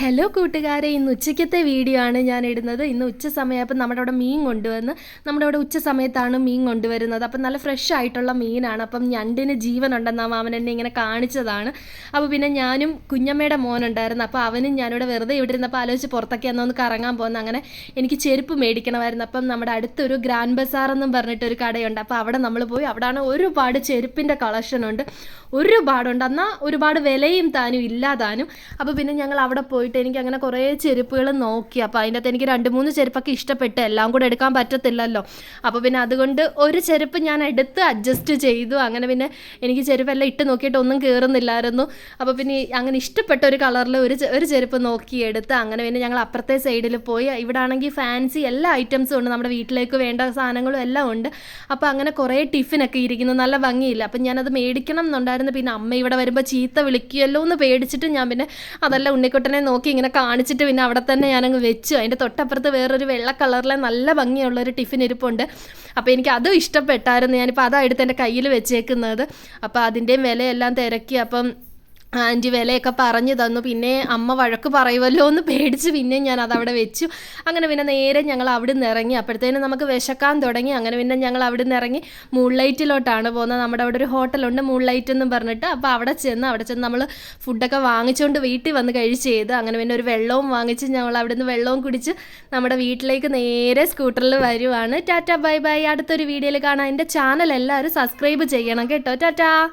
Hello കൂട്ടുകാരെ. ഇന്ന് ഉച്ചയ്ക്കത്തെ video ആണ് ഞാൻ ഇടുന്നത്. ഇന്ന് ഉച്ച സമയമായപ്പോൾ നമ്മുടെ അവിടെ മീൻ കൊണ്ടുവന്ന് നമ്മുടെ അവിടെ ഉച്ച സമയത്താണ് മീൻ കൊണ്ടുവരുന്നത്. അപ്പം നല്ല ഫ്രഷ് ആയിട്ടുള്ള മീനാണ്. അപ്പം ഞണ്ടിന് ജീവനുണ്ടെന്ന് ആ മാമൻ എന്നെ ഇങ്ങനെ കാണിച്ചതാണ്. അപ്പോൾ പിന്നെ ഞാനും കുഞ്ഞമ്മയുടെ മോനുണ്ടായിരുന്നു. അപ്പോൾ അവനും ഞാനിവിടെ വെറുതെ ഇവിടെ ഇരുന്നപ്പോൾ ആലോചിച്ച് പുറത്തൊക്കെ ഒന്ന് കറങ്ങാൻ പോകുന്ന. അങ്ങനെ എനിക്ക് ചെരുപ്പ് മേടിക്കണമായിരുന്നു. അപ്പം നമ്മുടെ അടുത്തൊരു ഗ്രാൻഡ് ബസാർ എന്നും പറഞ്ഞിട്ടൊരു കടയുണ്ട്. അപ്പോൾ അവിടെ നമ്മൾ പോയി. അവിടെയാണ് ഒരുപാട് ചെരുപ്പിന്റെ കളക്ഷൻ ഉണ്ട്. ഒരുപാടുണ്ട്. എന്നാൽ ഒരുപാട് വിലയും താനും ഇല്ലാതാനും. അപ്പോൾ പിന്നെ ഞങ്ങൾ അവിടെ പോയിട്ട് എനിക്ക് അങ്ങനെ കുറേ ചെരുപ്പുകൾ നോക്കി. അപ്പോൾ അതിന്റെ അകത്ത് എനിക്ക് രണ്ട് മൂന്ന് ചെരുപ്പൊക്കെ ഇഷ്ടപ്പെട്ട്. എല്ലാം കൂടെ എടുക്കാൻ പറ്റത്തില്ലല്ലോ. അപ്പോൾ പിന്നെ അതുകൊണ്ട് ഒരു ചെരുപ്പ് ഞാൻ എടുത്ത് അഡ്ജസ്റ്റ് ചെയ്തു. അങ്ങനെ പിന്നെ എനിക്ക് ചെരുപ്പെല്ലാം ഇട്ട് നോക്കിയിട്ട് ഒന്നും കയറുന്നില്ലായിരുന്നു അപ്പോൾ പിന്നെ അങ്ങനെ ഇഷ്ടപ്പെട്ട ഒരു കളറിൽ ഒരു ഒരു ചെരുപ്പ് നോക്കി എടുത്ത് അങ്ങനെ പിന്നെ ഞങ്ങൾ അപ്പുറത്തെ സൈഡിൽ പോയി. ഇവിടെ ആണെങ്കിൽ ഫാൻസി എല്ലാ ഐറ്റംസും ഉണ്ട്. നമ്മുടെ വീട്ടിലേക്ക് വേണ്ട സാധനങ്ങളും എല്ലാം ഉണ്ട്. അപ്പോൾ അങ്ങനെ കുറേ ടിഫിനൊക്കെ ഇരിക്കുന്നു. നല്ല ഭംഗിയില്ല. അപ്പം ഞാനത് മേടിക്കണം എന്നുണ്ടായിരുന്നു. പിന്നെ അമ്മ ഇവിടെ വരുമ്പോൾ ചീത്ത വിളിക്കുമല്ലോ എന്ന് പേടിച്ചിട്ട് ഞാൻ പിന്നെ അതല്ല ഉണ്ണിക്കുട്ടനെ നോക്കി ഇങ്ങനെ കാണിച്ചിട്ട് പിന്നെ അവിടെ തന്നെ ഞാനങ്ങ് വെച്ചു. അതിന്റെ തൊട്ടപ്പുറത്ത് വേറൊരു വെള്ള കളറിലെ നല്ല ഭംഗിയുള്ള ഒരു ടിഫിൻ ഇരിപ്പുണ്ട്. അപ്പോൾ എനിക്ക് അതും ഇഷ്ടപ്പെട്ടായിരുന്നു. ഞാനിപ്പോൾ എടുത്ത് എന്റെ കയ്യിൽ വെച്ചേക്കുന്നത്. അപ്പോൾ അതിന്റെയും വിലയെല്ലാം തിരക്കി. അപ്പം ആന്റി വിലയൊക്കെ പറഞ്ഞു തന്നു. പിന്നെ അമ്മ വഴക്ക് പറയുമല്ലോ എന്ന് പേടിച്ച് പിന്നെ ഞാൻ അതവിടെ വെച്ചു. അങ്ങനെ പിന്നെ നേരെ ഞങ്ങൾ അവിടെ നിന്ന് ഇറങ്ങി. അപ്പോഴത്തേനും നമുക്ക് വിശക്കാൻ തുടങ്ങി. അങ്ങനെ പിന്നെ ഞങ്ങൾ അവിടെ നിന്ന് ഇറങ്ങി മൂൺ ലൈറ്റിലോട്ടാണ് പോകുന്നത്. നമ്മുടെ അവിടെ ഒരു ഹോട്ടലുണ്ട് മൂൺ ലൈറ്റ് എന്നും പറഞ്ഞിട്ട്. അപ്പോൾ അവിടെ ചെന്ന് അവിടെ ചെന്ന് നമ്മൾ ഫുഡൊക്കെ വാങ്ങിച്ചുകൊണ്ട് വീട്ടിൽ വന്ന് കഴിച്ച് ചെയ്ത് അങ്ങനെ പിന്നെ ഒരു വെള്ളവും വാങ്ങിച്ച് ഞങ്ങൾ അവിടെ നിന്ന് വെള്ളവും കുടിച്ച് നമ്മുടെ വീട്ടിലേക്ക് നേരെ സ്കൂട്ടറിൽ വരുവാണ്. Tata bye bye. അടുത്തൊരു വീഡിയോയിൽ കാണാം. എന്റെ ചാനൽ എല്ലാവരും സബ്സ്ക്രൈബ് ചെയ്യണം കേട്ടോ. ടാറ്റാ.